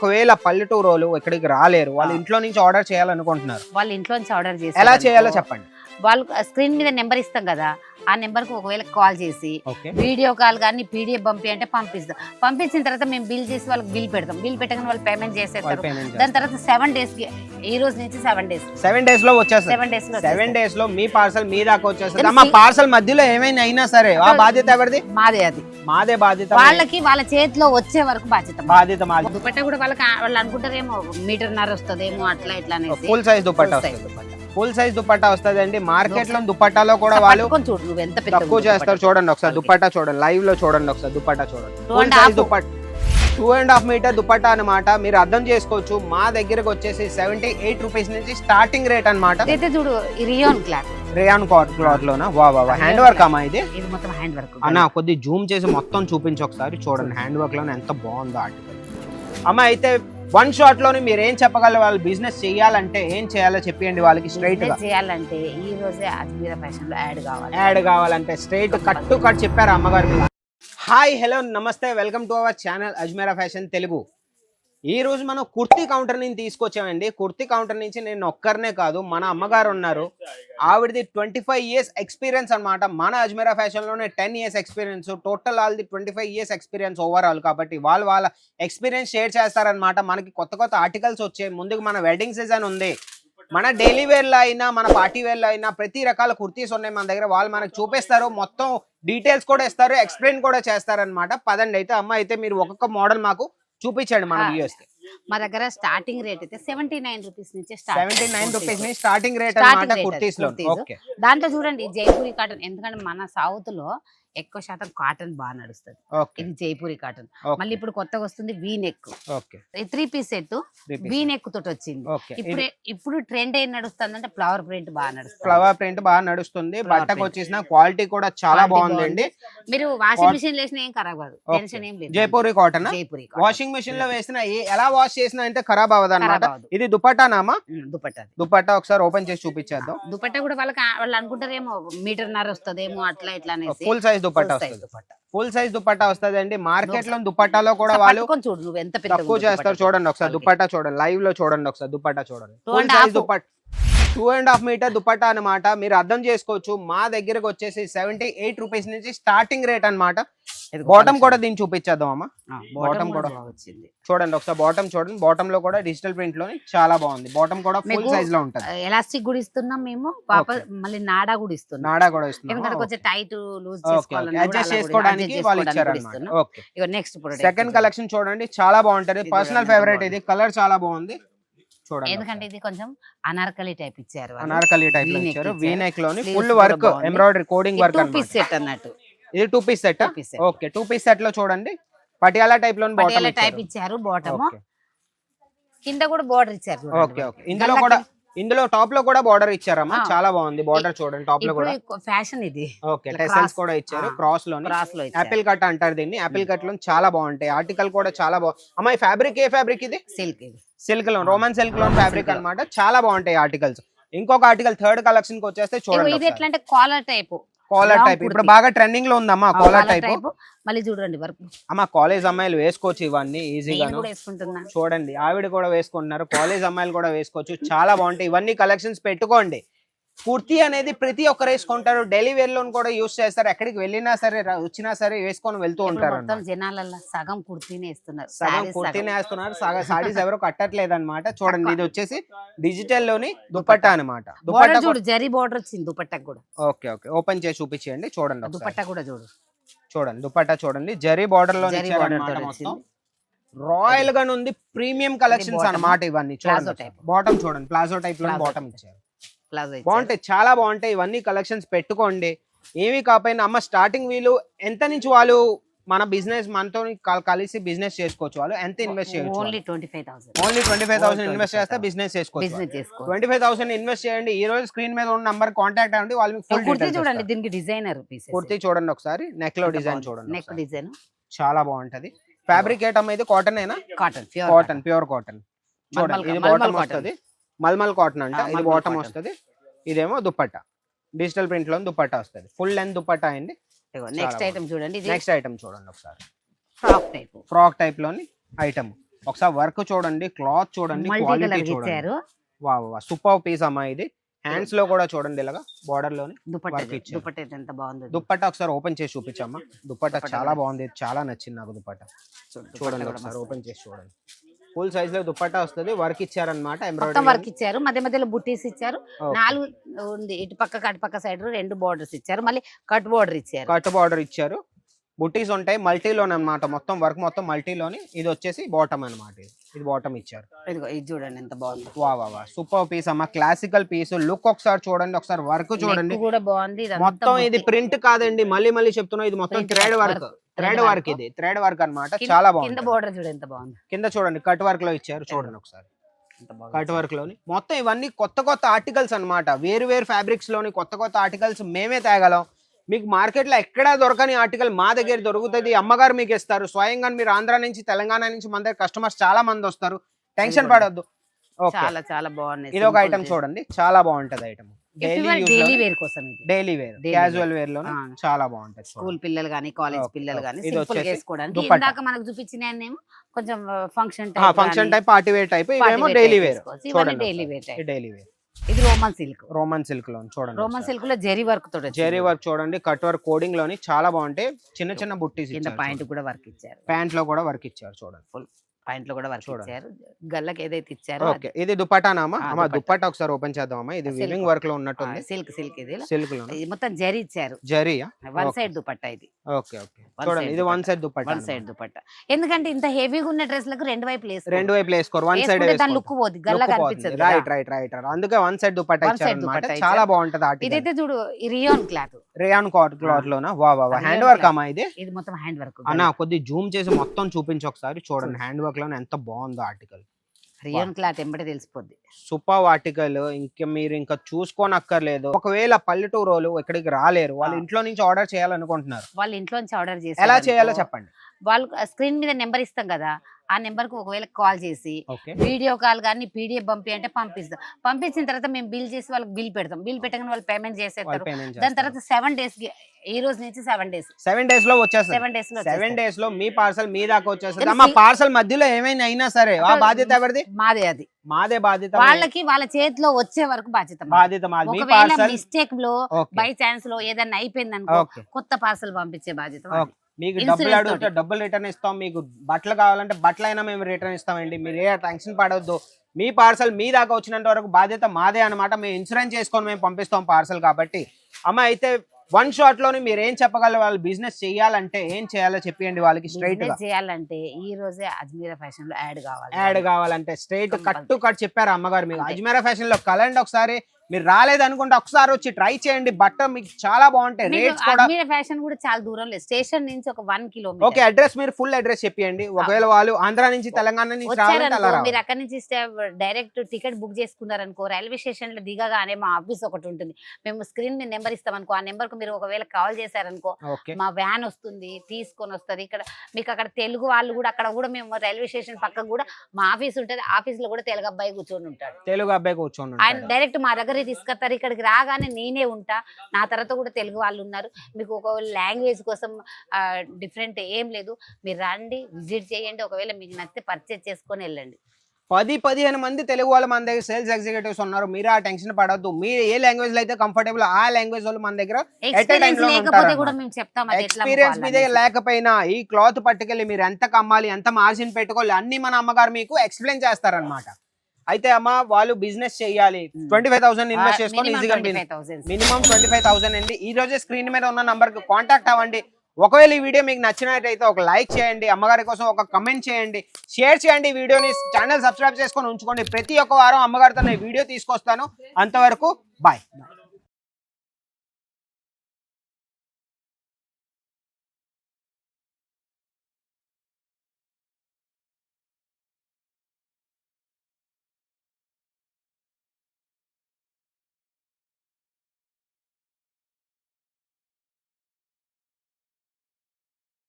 ఒకవేళ పల్లెటూరు ఇక్కడికి రాలేరు వాళ్ళు ఇంట్లో నుంచి ఆర్డర్ చేయాలనుకుంటున్నారు. వాళ్ళ ఇంట్లో నుంచి ఆర్డర్ చేసి ఎలా చేయాలో చెప్పండి. వాళ్ళు స్క్రీన్ మీద నెంబర్ ఇస్తాం కదా ఆ నెంబర్కు ఒకవేళ కాల్ చేసి వీడియో కాల్ కానీ పీడిఎఫ్ పంపి అంటే పంపిస్తాం. పంపించిన తర్వాత మేము బిల్ చేసి వాళ్ళకి బిల్ పెడతాం. బిల్ పెట్టగానే వాళ్ళు పేమెంట్ చేసేస్తారు. దాని తర్వాత సెవెన్ డేస్కి ఈ రోజు నుంచి సెవెన్ డేస్ సెవెన్ డేస్లో వచ్చేస్తుంది సెవెన్ డేస్లో సెవెన్ డేస్లో మీ పార్సల్ మీ దాకా వచ్చేస్తుంది తెలిసి- అమ్మ పార్సల్ మధ్యలో ఏమైనా అయినా సరే ఆ బాధ్యత ఎవరిది? మాదే అది. మాదే బాధ్యత. వాళ్ళకి వాళ్ళ చేతిలో వచ్చే వరకు బాధ్యత. బాధ్యత మాది. దుపట్ట కూడా వాళ్ళకి వాళ్ళు అనుకుంటారేమో మీటర్ నర వస్తుందేమో అట్లా ఇట్లా అనేసి. ఫుల్ సైజ్ దుపట్టా వస్తుంది. ఫుల్ సైజ్ దుపట్టా వస్తుంది అండి మార్కెట్లో దుపట్టాలో కూడా వాళ్ళు పట్టుకొని చూడు నువ్వు ఎంత తక్కువ చేస్తారు చూడండి ఒకసారి. దుపట్టా చూడండి. లైవ్లో చూడండి ఒకసారి. దుపట్టా చూడండి. Full size. Dupatta two and half metre dupatta అన్నమాట. మీరు అర్థం చేసుకోవచ్చు. మా దగ్గరకు వచ్చేసి సెవెంటీ ఎయిట్ రూపీస్ నుంచి స్టార్టింగ్ రేట్ అన్నమాట. ఇదైతే చూడు ఈ రియోన్ క్లాత్ రేయాన్ క్లాత్ లోనా వా వా హ్యాండ్ వర్క్ అమ్మా ఇది? ఇది మొత్తం హ్యాండ్ వర్క్ అన్న కొద్ది జూమ్ చేసి మొత్తం చూపించి ఒకసారి. చూడండి హ్యాండ్ వర్క్లోనే ఎంత బాగుందో ఆర్టికల్ అమ్మ అయితే వన్ షాట్లోనే మీరు ఏం చెప్పగలరు? వాళ్ళు బిజినెస్ చేయాలంటే ఏం చేయాలో చెప్పండి వాళ్ళకి స్ట్రైట్గా. చేయాలంటే ఈ రోజే అజ్మీరా ఫ్యాషన్లో యాడ్ కావాలి. యాడ్ కావాలంటే స్ట్రైట్ కట్ టు కట్ చెప్పారు అమ్మగారు? Hi hello namaste welcome to our channel Ajmeera fashion Telugu ఈ రోజు మనం కుర్తీ కౌంటర్ నుంచి తీసుకొచ్చామండి. కుర్తీ కౌంటర్ నుంచి నేను ఒక్కరినే కాదు మన అమ్మగారు ఉన్నారు. ఆవిడది ట్వంటీ ఫైవ్ ఇయర్స్ ఎక్స్పీరియన్స్ అన్నమాట. మన అజ్మీరా ఫ్యాషన్లోనే టెన్ ఇయర్స్ ఎక్స్పీరియన్స్ టోటల్ వాళ్ళది twenty five years experience overall కాబట్టి వాళ్ళు వాళ్ళ ఎక్స్పీరియన్స్ షేర్ చేస్తారనమాట మనకి కొత్త కొత్త ఆర్టికల్స్ వచ్చాయి. ముందుకు మన వెడ్డింగ్ సీజన్ ఉంది. మన డైలీ వేర్లో అయినా మన పార్టీ వేర్లో అయినా ప్రతి రకాల కుర్తీస్ ఉన్నాయి మన దగ్గర. వాళ్ళు మనకు చూపిస్తారు. మొత్తం డీటెయిల్స్ కూడా ఇస్తారు. ఎక్స్ప్లెయిన్ కూడా చేస్తారనమాట పదండి. అయితే అమ్మ అయితే మీరు ఒక్కొక్క మోడల్ మాకు చూపించండి మన వ్యూస్ మా దగ్గర స్టార్టింగ్ రేట్ అయితే సెవెంటీ నైన్ రూపీస్ నుంచి seventy nine rupees starting rate kurtis దాంట్లో చూడండి జైపూరి కాటన్ ఎందుకంటే మన సౌత్లో ఎక్కువ శాతం కాటన్ బాగా నడుస్తుంది. ఇది జైపూరి కాటన్. మళ్ళీ ఇప్పుడు కొత్తగా వస్తుంది V neck. Okay. Three piece set V neck తోటి వచ్చింది. ఇప్పుడు ఇప్పుడు ట్రెండ్ ఏం నడుస్తుంది అంటే ఫ్లవర్ ప్రింట్ బాగా నడుస్తుంది. ఫ్లవర్ ప్రింట్ బాగా నడుస్తుంది. బట్టకు. వచ్చేసిన క్వాలిటీ కూడా చాలా బాగుందండి. మీరు వాషింగ్ మిషన్ వేసిన ఏం ఖరాబ్ కాదు. టెన్షన్ ఏం లేదు. జైపూరి కాటన్? జైపూరి వాషింగ్ మెషిన్లో వేసిన ఎలా వాష్ చేసినా అంటే ఖరాబ్ అవ్వదు. అనమాట. ఇది దుపట్టానామా దుపట్టా దుపట్టా ఒకసారి ఓపెన్ చేసి చూపించేద్దాం. దుపట్టా కూడా వాళ్ళకి వాళ్ళు అనుకుంటారేమో మీటర్ నర వస్తుందేమో అట్లా ఇట్లా ఫుల్ సైజ్ దుపట్టా వస్తుంది. దుపట్టా. ఫుల్ సైజ్ దుపట్టా వస్తుంది అండి మార్కెట్లో దుపట్టాలో కూడా వాళ్ళు చూడు నువ్వు ఎంత పెద్ద తక్కువ చేస్తారు చూడండి ఒకసారి. దుపట్టా చూడండి. లైవ్లో చూడండి ఒకసారి దుపట్టా చూడండి. Full size. Dupatta two and half metre dupatta అన్నమాట. మీరు అర్థం చేసుకోవచ్చు. మా దగ్గరకు వచ్చేసి సెవెంటీ ఎయిట్ రూపీస్ నుంచి స్టార్టింగ్ రేట్ అన్నమాట. బాటమ్ కూడా దీన్ని చూపించేద్దాం అమ్మా. బాటమ్ కూడా. వచ్చింది. చూడండి ఒకసారి బాటమ్ చూడండి. బాటమ్లో కూడా డిజిటల్ ప్రింట్లోని చాలా బాగుంది. బాటమ్ కూడా ఫుల్ సైజ్లో ఉంటుంది. ఎలాస్టిక్ కూడా ఇస్తున్నాం మేము. మళ్ళీ నాడా కూడా ఇస్తున్నాం. నాడా కూడా ఇస్తుంది ఎందుకంటే కొంచెం టైట్ లూజ్ అడ్జస్ట్ చేసుకోవడానికి వాళ్ళు ఇచ్చారు ఓకే నెక్స్ట్ సెకండ్ కలెక్షన్ చూడండి. చాలా బాగుంటది. పర్సనల్ ఫేవరెట్ ఇది. కలర్ చాలా బాగుంది. చూడండి ఎందుకంటే ఇది కొంచెం అనార్కలి టైప్ ఇచ్చారు. అనార్కలి టైప్ ఇచ్చారు. V నెక్లోని full work. Embroidery coding work two piece set అన్నట్టు ఇది two piece set. Okay two piece సెట్లో చూడండి పటియాలా టైప్లో పటియాలా టైప్ ఇచ్చారు బాటమ్ కింద కూడా బోర్డర్ ఇచ్చారు ఓకే. ఓకే ఇందులో కూడా ఇందులో టాప్లో కూడా బార్డర్ ఇచ్చారమ్మా. చాలా బాగుంది. బార్డర్ చూడండి టాప్లో కూడా. ఫ్యాషన్ ఇది. Okay tassels. కూడా ఇచ్చారు. క్రాస్లో యాపిల్ కట్ అంటారు దీన్ని. యాపిల్ కట్లో చాలా బాగుంటాయి. ఆర్టికల్ కూడా చాలా బాగుంది అమ్మాయి ఫ్యాబ్రిక్ ఏ ఫ్యాబ్రిక్ ఇది? సిల్క్ సిల్క్లో. రోమన్ సిల్క్లో ఫ్యాబ్రిక్. అన్నమాట. చాలా బాగుంటాయి ఆర్టికల్స్ ఇంకొక ఆర్టికల్ థర్డ్ కలెక్షన్కి వచ్చేస్తే చూడండి ఇది ఎట్లా అంటే కాలర్ టైప్ కాలర్ టైప్ ఇప్పుడు. బాగా ట్రెండింగ్లో ఉందమ్మా కాలర్ టైప్ మళ్ళీ చూడండి వర్క్. అమ్మా కాలేజ్ అమ్మాయిలు వేసుకోవచ్చు ఇవన్నీ వేసుకుంటున్నా. చూడండి ఆవిడ కూడా వేసుకుంటున్నారు కాలేజ్ అమ్మాయిలు కూడా వేసుకోవచ్చు. చాలా బాగుంటాయి. ఇవన్నీ కలెక్షన్స్ పెట్టుకోండి. కుర్తీ అనేది ప్రతి ఒక్కరు వేసుకుంటారు డైలీ వేర్లో కూడా యూస్ చేస్తారు. ఎక్కడికి వెళ్ళినా సరే వచ్చినా సరే వేసుకొని వెళ్తూ ఉంటారు మొత్తం సగం కుర్తీనే ఇస్తున్నారు సగం కుర్తీనే. వేస్తున్నారు. సగం సారీస్ ఎవరు కట్టట్లేదు అనమాట చూడండి. ఇది వచ్చేసి డిజిటల్లోని దుపట్టా అనమాట దుపట్టా చూడు జరీ బోర్డర్ వచ్చింది దుపట్టకు కూడా. Okay okay. ఓపెన్ చేసి చూపించేయండి. చూడండి. దుపట్టా కూడా చూడు. చూడండి దుపట్టా చూడండి. జరీ బార్డర్లో మొత్తం. రాయల్గా ఉంది ప్రీమియం కలెక్షన్స్. అన్నమాట ఇవన్నీ. Plazo చూడండి type. బాటమ్ చూడండి ప్లాజో టైప్లో బాటమ్. ఇచ్చారు. ప్లాజో. బాగుంటాయి చాలా బాగుంటాయి. ఇవన్నీ కలెక్షన్స్ పెట్టుకోండి. ఏమీ కాకపోయినా అమ్మ స్టార్టింగ్ వీళ్ళు ఎంత నుంచి వాళ్ళు మన బిజినెస్ మనతో కల్- కలిసి బిజినెస్ చేసుకోవచ్చు వాళ్ళు? ఎంత ఇన్వెస్ట్ చేయొచ్చు only twenty five thousand only twenty five thousand invest చేస్తే 25,000. బిజినెస్ చేసుకోవచ్చు ట్వంటీ ఫైవ్ థౌసండ్ ఇన్వెస్ట్ చేయండి. ఈ రోజు స్క్రీన్ మీద ఉన్న నంబర్ కాంటాక్ట్ అవ్వండి వాళ్ళు మీకు ఫుల్ కుర్తీ చూడండి దీనికి డిజైనర్ పీస్ కుర్తీ చూడండి ఒకసారి నెక్లో డిజైన్ చూడండి నెక్. డిజైన్ చాలా బాగుంటది. ఫ్యాబ్రిక్ ఐటమ్ అయితే కాటన్ ఏనా? Cotton pure cotton pure cotton చూడండి ఇది బాటమ్. వస్తుంది. మల్మల్ కాటన్ అంట. ఇది బాటమ్. వస్తుంది. ఇదేమో దుపట్టా. డిజిటల్ ప్రింట్లో దుపట్టా వస్తుంది. ఫుల్ లెంత్ దుపట్టా అండి నెక్స్ట్ ఐటమ్ చూడండి. నెక్స్ట్ ఐటమ్ చూడండి ఒకసారి. ఫ్రాక్ టైప్ ఫ్రాక్ టైప్లోని ఐటమ్ ఒకసారి వర్క్ చూడండి క్లాత్ చూడండి క్వాలిటీ చూడండి. వా సూపర్ పీస్ అమ్మా ఇది. హ్యాండ్స్లో కూడా చూడండి ఇలాగా బార్డర్లోని దుప్పట్టా ఒకసారి ఓపెన్ చేసి చూపించమ్మా. దుప్పట్టా చాలా. బాగుంది. చాలా నచ్చింది నాకు దుప్పట్టా చూడు, చూడండి ఒకసారి. ఓపెన్ చేసి చూడండి. ఫుల్ సైజ్లో దుప్పట్టా వస్తుంది వర్క్ ఇచ్చారనమాట మొత్తం వర్క్ ఇచ్చారు. మధ్య మధ్యలో బుట్టీస్ ఇచ్చారు. నాలుగు ఉంది ఇటు పక్క అటు పక్క సైడ్ రెండు బోర్డర్స్ ఇచ్చారు. మళ్ళీ కట్ బోర్డర్ ఇచ్చారు. కట్ బార్డర్ ఇచ్చారు. బుటీస్ ఉంటాయి మల్టీలోనే అన్నమాట. మొత్తం వర్క్ మొత్తం మల్టీలోని ఇది వచ్చేసి బాటమ్ అన్నమాట ఇది. ఇది బాటమ్ ఇచ్చారు. ఇదిగో ఇది చూడండి ఎంత బాగుంది. వా వా వా సూపర్ పీస్ అమ్మా క్లాసికల్ పీస్ లుక్ ఒకసారి చూడండి ఒకసారి వర్క్ చూడండి. కూడా బాగుంది మొత్తం ఇది. ప్రింట్ కాదండి మళ్ళీ మళ్ళీ చెప్తున్నా ఇది మొత్తం థ్రెడ్ వర్క్ థ్రెడ్. వర్క్ ఇది థ్రెడ్ వర్క్ అన్నమాట. కింద- చాలా కింద బాగుంది. బోర్డర్ చూడు ఎంత బాగుంది. కింద చూడండి కట్ వర్క్లో ఇచ్చారు చూడండి ఒకసారి. కట్ వర్క్లోని. మొత్తం ఇవన్నీ కొత్త కొత్త ఆర్టికల్స్ అన్నమాట. వేరు వేరు ఫ్యాబ్రిక్స్లోని కొత్త కొత్త ఆర్టికల్స్ మేమే తేగలం. మీకు మార్కెట్లో ఎక్కడా దొరకని ఆర్టికల్ మా దగ్గర దొరుకుతుంది. అమ్మగారు మీకు ఇస్తారు. స్వయంగా మీరు ఆంధ్ర నుంచి తెలంగాణ నుంచి మన దగ్గర కస్టమర్స్ చాలా మంది వస్తారు. టెన్షన్. పడొద్దు. చాలా చాలా బాగున్నాయి. ఇది ఒక ఐటమ్ చూడండి. చాలా బాగుంటది ఐటమ్ డైలీ వేర్ కోసం డైలీ వేర్ క్యాజువల్ వేర్లో. చాలా బాగుంటది స్కూల్ పిల్లలు కానీ కాలేజ్ పిల్లలు సింపుల్ వేసుకోవడానికి. ఇందాక మనకు చూపించిన కొంచెం function function type party wear type ఇవేమో daily wear daily wear type daily wear ఇది రోమన్ సిల్క్. రోమన్ సిల్క్లో చూడండి రోమన్ సిల్క్లో జెరీ వర్క్ తోటి జెరీ వర్క్ చూడండి కట్ వర్క్ కోడింగ్లోని చాలా బాగుంటాయి. చిన్న చిన్న బుట్టీస్ కింద పాయింట్ కూడా వర్క్ ఇచ్చారు. ప్యాంట్లో కూడా వర్క్ ఇచ్చారు చూడండి. పాయింట్లో కూడా వర్క్. ఇచ్చారు. గల్లకి ఏదైతే ఇచ్చారో ఓకే ఇది దుపట్టానామా ఆ, అమ్మా దుపట్టా. ఒకసారి ఓపెన్ చేద్దామమ్మా. ఇది Silk. వివింగ్ వర్క్లో ఉన్నట్టుంది. సిల్క్ సిల్క్ ఇది. సిల్క్లో ఇది మొత్తం జరీ ఇచ్చారు. జరీయా వన్. సైడ్ దుపట్టా ఇది. Okay okay. చూడండి ఇది one. Side dupatta one side dupatta. ఎందుకంటే ఇంత హెవీగా ఉన్న డ్రెస్లకు రెండు వైపు లేసు రెండు వైపులు వేసుకోరు వన్ సైడ్ దాని లుక్ పోద్ది గల్ల కనిపించదు రైట్ రైట్ రైట్ అందుకే one side dupatta One side ఇచ్చారు అనమాట దుపట్టా చాలా. బాగుంటది ఆర్టికల్ ఇదైతే చూడు రియోన్ క్లాత్. రేయాన్ కాట్ క్లాత్ లోనా వా వా హ్యాండ్ వర్క్. అమ్మా ఇది? ఇది మొత్తం హ్యాండ్ వర్క్ అన్న కొద్ది జూమ్ చేసి మొత్తం చూపించి ఒకసారి. చూడండి చూడు. హ్యాండ్ వర్క్లో ఎంత బాగుందో ఆర్టికల్ రియోన్ క్లాత్ ఎంబడి తెలిసిపోద్ది. సూపర్ ఆర్టికల్ ఇంకా మీరు ఇంకా చూసుకోనక్కర్లేదు. ఒకవేళ పల్లెటూరు వాళ్ళు ఇక్కడికి రాలేరు వాళ్ళ. ఇంట్లో నుంచి ఆర్డర్ చేయాలనుకుంటున్నారు. వాళ్ళ ఇంట్లోంచి ఆర్డర్ చేసి ఎలా చేయాలో చెప్పండి. వాళ్ళు స్క్రీన్ మీద నెంబర్ ఇస్తాం కదా ఆ నెంబర్కు ఒకవేళ కాల్ చేసి వీడియో కాల్ కానీ పీడిఎఫ్ పంపి అంటే పంపిస్తాం. పంపించిన తర్వాత మేము బిల్ చేసి వాళ్ళకి బిల్ పెడతాం. బిల్ పెట్టగానే వాళ్ళు పేమెంట్ చేసేస్తారు. దాని తర్వాత సెవెన్ డేస్కి ఈ రోజు నుంచి సెవెన్ డేస్. సెవెన్ డేస్లో వచ్చేస్తుంది. సెవెన్ డేస్లో సెవెన్ డేస్లో మీ పార్సల్ మీ దాకా వచ్చేస్తుంది. అమ్మా సి- పార్సల్ మధ్యలో ఏమైనా అయినా సరే ఆ బాధ్యత ఎవరిది? మాదే అది. మాదే బాధ్యత వాళ్ళకి వాళ్ళ చేతిలో వచ్చే వరకు బాధ్యత. బాధ్యత మీ ఒకవేళ మిస్టేక్లో బై ఛాన్స్లో ఏదైనా అయిపోయింది అనుకో కొత్త పార్సల్ పంపించే బాధ్యత. మీకు డబ్బులు అడిగితే. డబ్బులు రిటర్న్ ఇస్తాం మీకు బట్టలు కావాలంటే బట్టలు అయినా మేము రిటర్న్ ఇస్తామండి. మీరు ఏ టెన్షన్ పడవద్దు. మీ పార్సల్ మీ దాకా వచ్చినంత వరకు బాధ్యత మాదే అన్నమాట. మేము ఇన్సూరెన్స్ చేసుకొని మేము పంపిస్తాం పార్సల్ కాబట్టి. అమ్మ అయితే వన్ షాట్లోని మీరు ఏం చెప్పగలరు? వాళ్ళు బిజినెస్ చేయాలంటే ఏం చేయాలో చెప్పండి వాళ్ళకి స్ట్రైట్గా. చేయాలంటే ఈ రోజే అజ్మీరా ఫ్యాషన్లో యాడ్ కావాలి. యాడ్ కావాలంటే స్ట్రైట్. కట్టు కట్ చెప్పారు అమ్మగారు మీకు. అజ్మీరా ఫ్యాషన్లో కలండి ఒకసారి. మీరు రాలేదు అనుకుంటే ఒకసారి వచ్చి ట్రై చేయండి. బట్ట మీకు చాలా బాగుంటాయి. రేట్స్ కూడా అజ్మీరా ఫ్యాషన్ కూడా చాలా దూరం లేదు. స్టేషన్ నుంచి ఒక వన్ ఓకే కిలోమీటర్ అడ్రస్ మీరు ఫుల్ అడ్రస్ చెప్పండి ఒకవేళ వాళ్ళు ఆంధ్ర నుంచి తెలంగాణ నుంచి రావాలంటే మీరు అక్కడ నుంచి డైరెక్ట్ టికెట్ బుక్ చేసుకున్నారనుకో రైల్వే స్టేషన్లో దిగగానే మా ఆఫీస్ ఒకటి ఉంటుంది. మేము స్క్రీన్ మీద నెంబర్ ఇస్తాం అనుకో ఆ నెంబర్కు మీరు ఒకవేళ కాల్ చేశారనుకో ఓకే. మా వ్యాన్ వస్తుంది తీసుకొని వస్తుంది. ఇక్కడ మీకు అక్కడ తెలుగు వాళ్ళు కూడా అక్కడ కూడా మేము రైల్వే స్టేషన్ పక్కన కూడా మా ఆఫీస్ ఉంటుంది. ఆఫీస్లో కూడా తెలుగు అబ్బాయి కూర్చొని ఉంటాడు. తెలుగు అబ్బాయి కూర్చొని ఆయన. డైరెక్ట్ మా దగ్గర తీసుకొస్తారు ఇక్కడికి రాగానే నేనే ఉంటా. నా తర్వాత కూడా తెలుగు వాళ్ళు ఉన్నారు. మీకు ఒక లాంగ్వేజ్ కోసం డిఫరెంట్ ఏం లేదు. మీరు రండి విజిట్ చేయండి. ఒకవేళ మీకు నచ్చితే పర్చేజ్ చేసుకొని వెళ్ళండి. పది పదిహేను మంది తెలుగు వాళ్ళు మన దగ్గర సేల్స్ ఎగ్జిక్యూటివ్స్ ఉన్నారు. మీరు ఆ టెన్షన్ పడవద్దు మీరు ఏ లాంగ్వేజ్లో అయితే కంఫర్టబుల్ ఆ లాంగ్వేజ్ వాళ్ళు మన దగ్గర ఎక్స్పీరియన్స్ మీ దగ్గర. లేకపోయినా ఈ క్లాత్ పట్టుకెళ్ళి మీరు ఎంత కమ్మాలి ఎంత మార్జిన్ పెట్టుకోవాలి అన్ని మన అమ్మగారు మీకు ఎక్స్ప్లెయిన్ చేస్తారన్నమాట. అయితే అమ్మ వాళ్ళు బిజినెస్ చేయాలి. ట్వంటీ ఫైవ్ థౌసండ్ ఇన్వెస్ట్ చేసుకొని ఈజీగా 25,000. మినిమం ట్వంటీ ఫైవ్ థౌసండ్ అండి ఈ రోజే స్క్రీన్ మీద ఉన్న నంబర్కి కాంటాక్ట్ అవ్వండి. ఒకవేళ ఈ వీడియో మీకు నచ్చినట్టయితే ఒక లైక్ చేయండి. అమ్మగారి కోసం ఒక కమెంట్ చేయండి. షేర్ చేయండి ఈ వీడియోని ఛానల్ సబ్స్క్రైబ్ చేసుకొని ఉంచుకోండి. ప్రతి ఒక్క వారం అమ్మగారితో నేను వీడియో తీసుకొస్తాను. అంతవరకు బాయ్